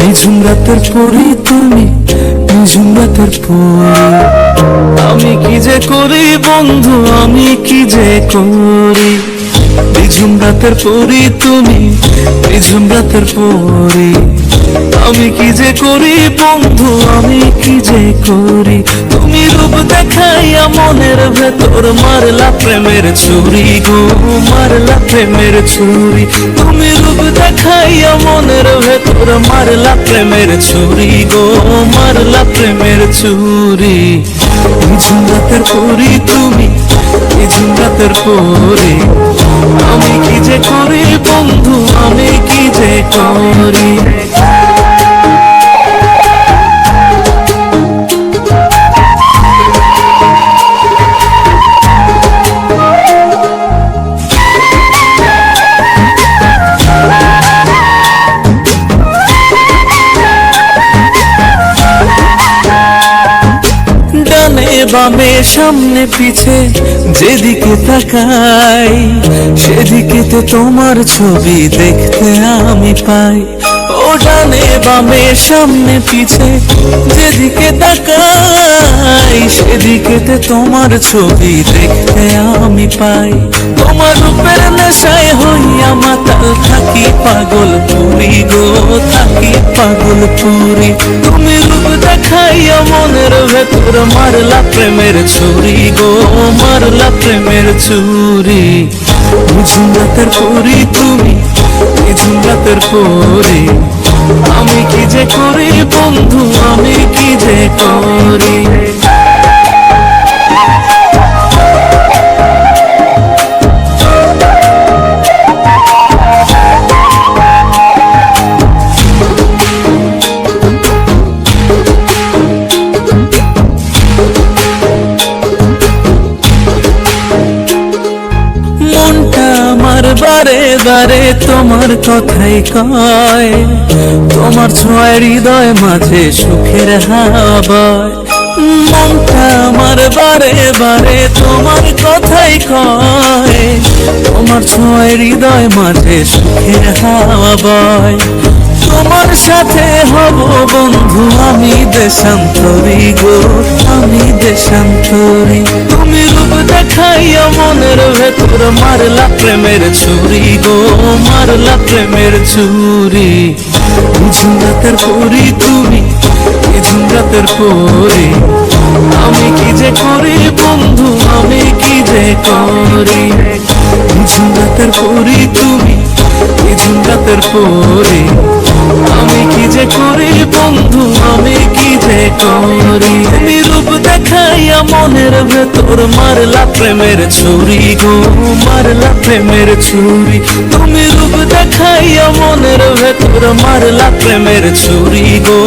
নিঝুম রাতের পরি তুমি, নিঝুম রাতের পরি আমি কি যে করি বন্ধু, আমি কি যে করি? নিঝুম রাতের পরি তুমি, নিঝুম রাতের পরি আমি কি যে করি, বন্ধু, আমি কি যে করি? তুমি রূপ দেখাইয়া মনের ভেতর মারলা প্রেমের ছুরি গো, মারলা প্রেমের ছুরি। তুমি রূপ দেখাইয়া মনের ভেতর মারলা প্রেমের ছুরি গো, মারলা প্রেমের ছুরি। নিঝুম রাতের পরি তুমি নিঝুম রাতের পরি আমি কি যে করি, বন্ধু, আমি কি যে করি? বামে, সামনে, পিছে, যেদিকে তাকাই সেদিকে তো তোমার ছবি দেখতে আমি পাই। ও ডানে, বামে, সামনে, পিছে, যেদিকে তাকাই সেদিকে তো তোমার ছবি দেখতে আমি পাই। তোমার রূপের নেশায় হইয়া মাতাল থাকি পাগল পুরি গো থাকি পাগল পুরি। তুমি রূপ দেখাইয়া মনের ভেতর মারলা প্রেমের ছুরি গো, মারলা প্রেমের ছুরি। ঝুমরাতের পরি তুমি ঝুমরাতের পরি আমি কি যে করি বন্ধু, আমি কি যে করি? বারে তোমার কথাই কয়, তোমার ছোঁয়ায় হৃদয় মাঝে সুখের হাওয়ায়। মনটা আমার বারে বারে তোমার কথাই কয়, তোমার ছোঁয়ায় হৃদয় মাঝে সুখের হাওয়া বয় তোমার সাথে হব বন্ধু আমি দেশান্তরি গো, আমি দেশান্তরি। তুমি রূপ দেখাইয়া মনের ভেতর মারলা প্রেমের ছুরি গো, মারলা প্রেমের ছুরি। ঝুমরাতের পরি তুমি ঝুমরাতের পরি আমি কি যে করি বন্ধু, আমি কি যে করি? ঝুমরাতের পরি তুমি ঝুমরাতের পরি আমি কি যে করি বন্ধু, আমি কি যে করি? তুমি রূপ দেখাইয়া মনের ভেতর মারলা প্রেমের ছুরি গো, মারলা প্রেমের ছুরি। তুমি রূপ দেখাইয়া মনের ভেতর মারলা প্রেমের ছুরি গো।